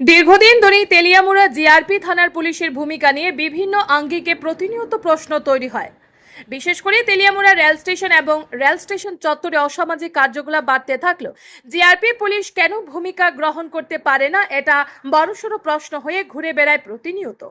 দীর্ঘদিন ধরেই তেলিয়ামুড়া জিআরপি থানার পুলিশের ভূমিকা নিয়ে বিভিন্ন আঙ্গিকে প্রতিনিয়ত প্রশ্ন তৈরি হয়। বিশেষ করে তেলিয়ামুড়া রেল স্টেশন এবং রেল স্টেশন চত্বরে অসামাজিক কার্যকলাপ বাড়তে থাকল জিআরপি পুলিশ কেন ভূমিকা গ্রহণ করতে পারে না, এটা বড়সড় প্রশ্ন হয়ে ঘুরে বেড়ায় প্রতিনিয়ত।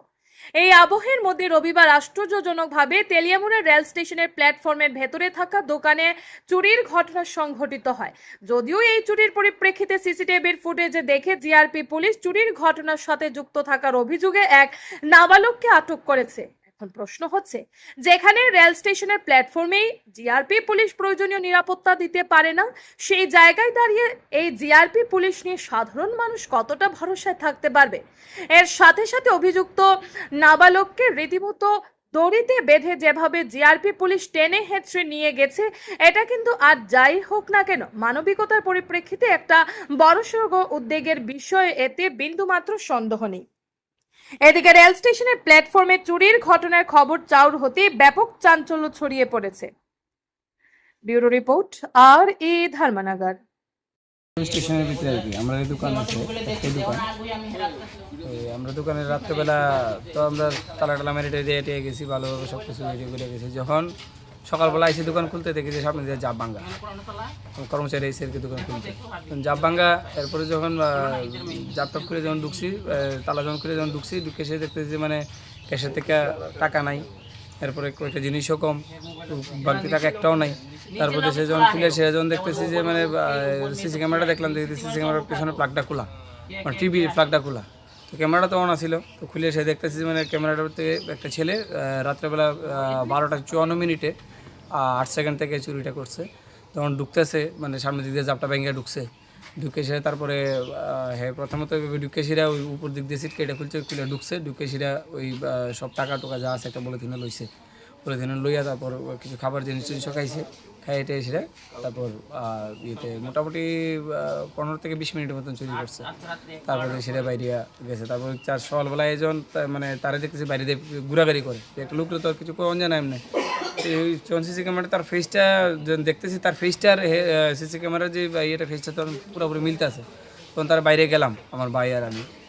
এই আবহের মধ্যে রবিবার আশ্চর্যজনকভাবে তেলিয়ামুড়া রেল স্টেশনের প্ল্যাটফর্মের ভেতরে থাকা দোকানে চুরির ঘটনা সংঘটিত হয়। যদিও এই চুরির পরিপ্রেক্ষিতে সিসিটিভির ফুটেজে দেখে জিআরপি পুলিশ চুরির ঘটনার সাথে যুক্ত থাকার অভিযোগে এক নাবালককে আটক করেছে। এখন প্রশ্ন হচ্ছে, যেখানে রেল স্টেশনের প্ল্যাটফর্মেই জিআরপি পুলিশ প্রয়োজনীয় নিরাপত্তা দিতে পারে না, সেই জায়গায় দাঁড়িয়ে এই জিআরপি পুলিশ নিয়ে সাধারণ মানুষ কতটা ভরসায় থাকতে পারবে? এর সাথে সাথে অভিযুক্ত নাবালককে রীতিমতো দড়িতে বেঁধে যেভাবে জিআরপি পুলিশ টেনে হেঁচড়ে নিয়ে গেছে, এটা কিন্তু আর যাই হোক না কেন, মানবিকতার পরিপ্রেক্ষিতে একটা বড়সড় উদ্বেগের বিষয়, এতে বিন্দুমাত্র সন্দেহ নেই। এদিকে রেল স্টেশনের প্ল্যাটফর্মে চুরির ঘটনার খবর চাউর হতে ব্যাপক চাঞ্চল্য ছড়িয়ে পড়েছে। ব্যুরো রিপোর্ট, আর এ ধর্মনগর। স্টেশনের ভিতরে আর কি, আমরা দোকান আছে একটাই দোকান। আমরা দোকানে রাত্রেবেলা তো আমরা তালা টালা মেরে দিয়ে গেছি, ভালোভাবে সব কিছু করে গেছি যখন সকালবেলা এসে দোকান খুলতে দেখি যে সামনে দিয়ে জাপ ভাঙ্গা। কর্মচারী এসে আর দোকান খুলতে। জাপ ভাঙ্গা, এরপরে যখন জাপ টাপ করে যখন ঢুকছি তালা যখন করে যখন ঢুকছি, ঢুকে সে দেখতেছি যে মানে ক্যাশের থেকে টাকা নাই। এরপরে কয়েকটা জিনিসও কম, বাড়তি টাকা একটাও নাই। তারপরে সে যখন খুলে সে যখন দেখতেছি যে মানে সিসি ক্যামেরাটা দেখলাম দেখতে সিসি ক্যামেরার পেছনে প্লাগটা খোলা। মানে টিভি প্লাগটা খোলা। তো ক্যামেরাটা তো অন আসিল তো খুলে সে দেখতেছি মানে ক্যামেরাটার থেকে একটা ছেলে রাত্রেবেলা বারোটা চুয়ান্ন মিনিটে আট সেকেন্ড থেকে চুরিটা করছে। তখন ঢুকতেছে মানে সামনের দিক দিয়ে জাপটা ব্যাঙ্গে ঢুকছে। ঢুকে সে তারপরে হ্যাঁ প্রথমত ঢুকে সিরা ওই উপর দিক দিয়ে সিট কেটে খুলছে, খুলে ঢুকছে। ঢুকে সিরা ওই সব টাকা টোকা যা আছে একটা বলে কিনে লইছে। বলে দিনে লইয়া তারপর কিছু খাবার জিনিস টিনিসও খাইছে খাইতে এসে তারপর ইয়েতে মোটামুটি পনেরো থেকে বিশ মিনিটের মতন চুরি করছে। তারপরে সেটা বাইরে গেছে। তারপর চার সকালবেলা একজন, তা- মানে তারা দেখতেছি বাইরে দিয়ে ঘোরাঘুরি করে। একটা লোক তো আর কিছু কোন জানা এমনি। যখন সিসি ক্যামেরা তার ফেসটা দেখতেছি, তার ফেসটার সিসি ক্যামেরার যে ইয়েটা ফেসটা তো পুরোপুরি মিলতে আছে তখন তার বাইরে গেলাম, আমার ভাই আর আমি।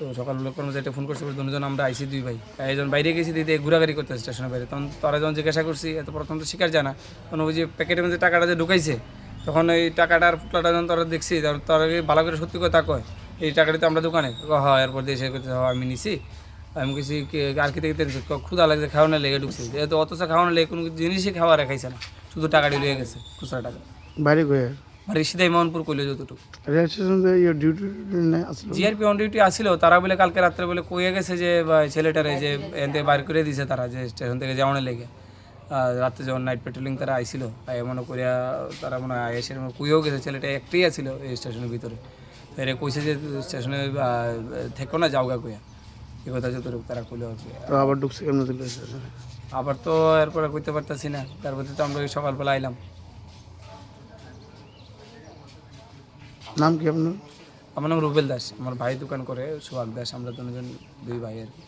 তো সকালবেলা কর্মচারীটা ফোন করছে দুজন আমরা আইসি দুই ভাই। একজন বাইরে গেছি দিদি ঘোরাঘুরি করতে স্টেশনের বাইরে। তখন তারা যখন জিজ্ঞাসা করছি এত প্রথম তো স্বীকার জানা তখন ওই যে প্যাকেটের মধ্যে টাকাটা যে ঢুকাইছে, তখন ওই টাকাটার ফুটলাটা যখন তারা দেখছি, তারা ভালো করে সত্যি কথা কয়? এই টাকাটা তো আমরা দোকানে। হয় এরপর দিয়ে সে করতে আমি নিছি। আমি কিছু আর কি দেখতে ক্ষুদা লাগছে খাওয়ানো লেগে ঢুকছে। যেহেতু অথচ খাওয়ানো লেগে কোনো জিনিসই খাওয়া রেখাইছে না। শুধু টাকাটি লিয়ে গেছে, খুচরা টাকা। বাইরে গয়ে? আর সিধাই মোহনপুর কইলে যতটুকু। রেল স্টেশন ডিউটি নেই আসলো। জিআরপি অন ডিউটি আসছিল তারা বলে কালকে রাত্রে বলে কইয়ে গেছে যে ছেলেটারে যে এনতে বাইর করে দিছে তারা যে স্টেশন থেকে যাওয়ার লেগে। রাত্রে যখন নাইট পেট্রোলিং তারা আইছিল মনে করিয়া তারা মনে হয় এসে কুইয়েও গেছে ছেলেটা একটাই আছিল এই স্টেশনের ভিতরে। তো এরা কইছে যে স্টেশনে থেকো না যাওগা কইয়া। এই কথা যতটুকু তারা কইলো আর কি। তো আবার ঢুকছে কেমন আবার তো এরপরে কইতে পারতাছি না। তারপরে তো আমরা সকালবেলা আইলাম। নাম কি আপনার? আমার নাম রুবেল দাস, আমার ভাই দোকান করে, সোহাগ দাস, আমরা দুজন দুই ভাই আর কি।